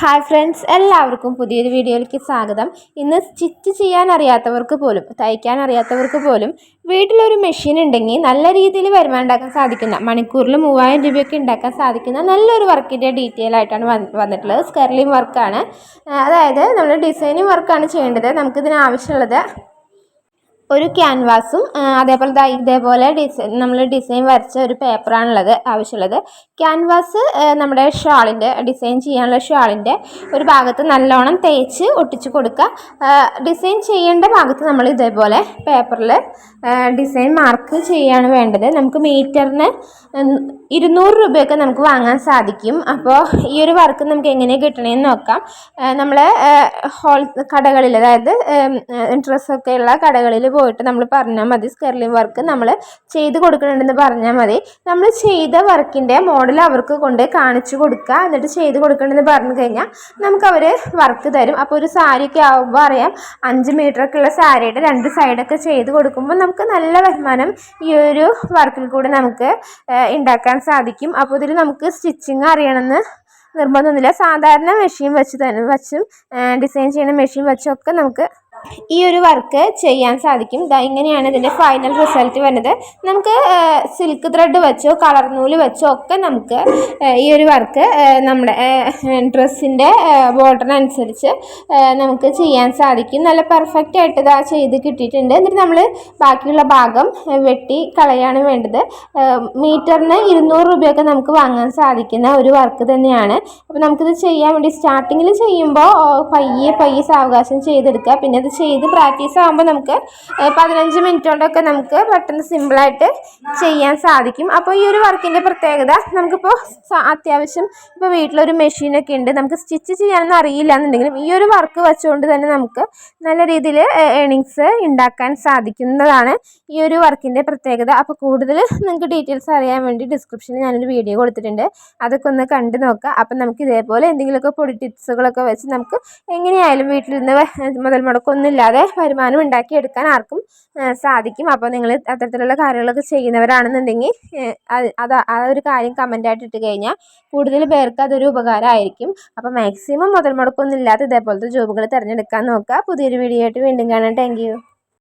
Hi friends എല്ലാവർക്കും പുതിയൊരു വീഡിയോയിലേക്ക് സ്വാഗതം. ഇന്ന് സ്റ്റിച്ച് ചെയ്യാൻ അറിയാത്തവർക്ക് പോലും തയ്ക്കാൻ അറിയാത്തവർക്ക് പോലും വീട്ടിലൊരു മെഷീൻ ഉണ്ടെങ്കിൽ നല്ല രീതിയിൽ വരുമാനം ഉണ്ടാക്കാൻ സാധിക്കുന്ന മണിക്കൂറിൽ മൂവായിരം രൂപയൊക്കെ ഉണ്ടാക്കാൻ സാധിക്കുന്ന നല്ലൊരു വർക്കിന്റെ ഡീറ്റെയിൽ ആയിട്ടാണ് വന്നിട്ടുള്ളത്. സ്കെർലിംഗ് വർക്കാണ് അതായത് നമ്മൾ ഡിസൈനിങ് വർക്കാണ് ചെയ്യേണ്ടത്. നമുക്കിതിന് ആവശ്യമുള്ളത് ഒരു ക്യാൻവാസും അതേപോലെ ഇതേപോലെ ഡിസൈൻ നമ്മൾ ഡിസൈൻ വരച്ച ഒരു പേപ്പറാണുള്ളത് ആവശ്യമുള്ളത്. ക്യാൻവാസ് നമ്മുടെ ഷാളിന്റെ ഡിസൈൻ ചെയ്യാനുള്ള ഷാളിന്റെ ഒരു ഭാഗത്ത് നല്ലോണം തേച്ച് ഒട്ടിച്ച് കൊടുക്കുക. ഡിസൈൻ ചെയ്യേണ്ട ഭാഗത്ത് നമ്മൾ ഇതേപോലെ പേപ്പറിൽ ഡിസൈൻ മാർക്ക് ചെയ്യാണ് വേണ്ടത്. നമുക്ക് മീറ്ററിന് ഇരുന്നൂറ് രൂപയൊക്കെ നമുക്ക് വാങ്ങാൻ സാധിക്കും. അപ്പോൾ ഈ ഒരു വർക്ക് നമുക്ക് എങ്ങനെ കിട്ടണമെന്ന് നോക്കാം. നമ്മൾ ഹോൾ കടകളിൽ അതായത് ഡ്രസ്സൊക്കെയുള്ള കടകളിൽ പോയിട്ട് നമ്മൾ പറഞ്ഞാൽ മതി സ്കെർലിംഗ് വർക്ക് നമ്മൾ ചെയ്ത് കൊടുക്കണമെന്ന് പറഞ്ഞാൽ മതി. നമ്മൾ ചെയ്ത വർക്കിന്റെ മോഡൽ അവർക്ക് കൊണ്ട് കാണിച്ചു കൊടുക്കുക എന്നിട്ട് ചെയ്ത് കൊടുക്കണമെന്ന് പറഞ്ഞു കഴിഞ്ഞാൽ നമുക്ക് അവർ വർക്ക് തരും. അപ്പോൾ ഒരു സാരിയൊക്കെ ആകുമ്പോൾ അറിയാം അഞ്ച് മീറ്ററൊക്കെ ഉള്ള സാരിയുടെ രണ്ട് സൈഡൊക്കെ ചെയ്ത് കൊടുക്കുമ്പോൾ നമുക്ക് നല്ല വരുമാനം ഈ ഒരു വർക്കിൽ കൂടെ നമുക്ക് ഉണ്ടാക്കാൻ സാധിക്കും. അപ്പോൾ ഇതിൽ നമുക്ക് സ്റ്റിച്ചിങ് അറിയണമെന്ന് നിർബന്ധമൊന്നുമില്ല. സാധാരണ മെഷീൻ വെച്ച് തന്നെ വെച്ചും ഡിസൈൻ ചെയ്യുന്ന മെഷീൻ വെച്ചൊക്കെ നമുക്ക് ഈ ഒരു വർക്ക് ചെയ്യാൻ സാധിക്കും. ഇതാ ഇങ്ങനെയാണ് ഇതിന്റെ ഫൈനൽ റിസൾട്ട് വരുന്നത്. നമുക്ക് സിൽക്ക് ത്രെഡ് വെച്ചോ കളർ നൂൽ വെച്ചോ ഒക്കെ നമുക്ക് ഈ ഒരു വർക്ക് നമ്മുടെ ഡ്രസ്സിന്റെ ബോർഡറിനനുസരിച്ച് നമുക്ക് ചെയ്യാൻ സാധിക്കും. നല്ല പെർഫെക്റ്റ് ആയിട്ട് ഇതാ ചെയ്ത് കിട്ടിയിട്ടുണ്ട്. എന്നിട്ട് നമ്മൾ ബാക്കിയുള്ള ഭാഗം വെട്ടി കളയാണ് വേണ്ടത്. മീറ്ററിന് ഇരുന്നൂറ് രൂപയൊക്കെ നമുക്ക് വാങ്ങാൻ സാധിക്കുന്ന ഒരു വർക്ക് തന്നെയാണ്. അപ്പോൾ നമുക്കിത് ചെയ്യാൻ വേണ്ടി സ്റ്റാർട്ടിങ്ങിൽ ചെയ്യുമ്പോൾ പയ്യെ പയ്യെ സാവകാശം ചെയ്തെടുക്കുക. പിന്നെ ചെയ്ത് പ്രാക്ടീസ് ആകുമ്പോൾ നമുക്ക് പതിനഞ്ച് മിനിറ്റ് കൊണ്ടൊക്കെ നമുക്ക് പെട്ടെന്ന് സിമ്പിളായിട്ട് ചെയ്യാൻ സാധിക്കും. അപ്പോൾ ഈ ഒരു വർക്കിന്റെ പ്രത്യേകത നമുക്കിപ്പോൾ അത്യാവശ്യം ഇപ്പോൾ വീട്ടിലൊരു മെഷീനൊക്കെ ഉണ്ട്. നമുക്ക് സ്റ്റിച്ച് ചെയ്യാനൊന്നും അറിയില്ല എന്നുണ്ടെങ്കിലും ഈ ഒരു വർക്ക് വെച്ചുകൊണ്ട് തന്നെ നമുക്ക് നല്ല രീതിയിൽ ഏണിങ്സ് ഉണ്ടാക്കാൻ സാധിക്കുന്നതാണ് ഈ ഒരു വർക്കിന്റെ പ്രത്യേകത. അപ്പോൾ കൂടുതൽ നിങ്ങൾക്ക് ഡീറ്റെയിൽസ് അറിയാൻ വേണ്ടി ഡിസ്ക്രിപ്ഷനിൽ ഞാനൊരു വീഡിയോ കൊടുത്തിട്ടുണ്ട്. അതൊക്കെ ഒന്ന് കണ്ടു നോക്കുക. അപ്പം നമുക്ക് ഇതേപോലെ എന്തെങ്കിലുമൊക്കെ പൊടി ടിപ്സുകളൊക്കെ വെച്ച് നമുക്ക് എങ്ങനെയായാലും വീട്ടിലിരുന്ന് മുതൽ മുടക്കൊന്നും ഇല്ലാതെ വരുമാനം ഉണ്ടാക്കിയെടുക്കാൻ ആർക്കും സാധിക്കും. അപ്പോൾ നിങ്ങൾ അത്തരത്തിലുള്ള കാര്യങ്ങളൊക്കെ ചെയ്യുന്നവരാണെന്നുണ്ടെങ്കിൽ അത് ആ ഒരു കാര്യം കമന്റായിട്ട് ഇട്ട് കഴിഞ്ഞാൽ കൂടുതൽ പേർക്ക് അതൊരു ഉപകാരമായിരിക്കും. അപ്പോൾ മാക്സിമം മുതൽ മുടക്കൊന്നും ഇതേപോലത്തെ ജോബുകൾ തിരഞ്ഞെടുക്കാൻ നോക്കുക. പുതിയൊരു വീഡിയോ ആയിട്ട് വീണ്ടും കാണാം. താങ്ക്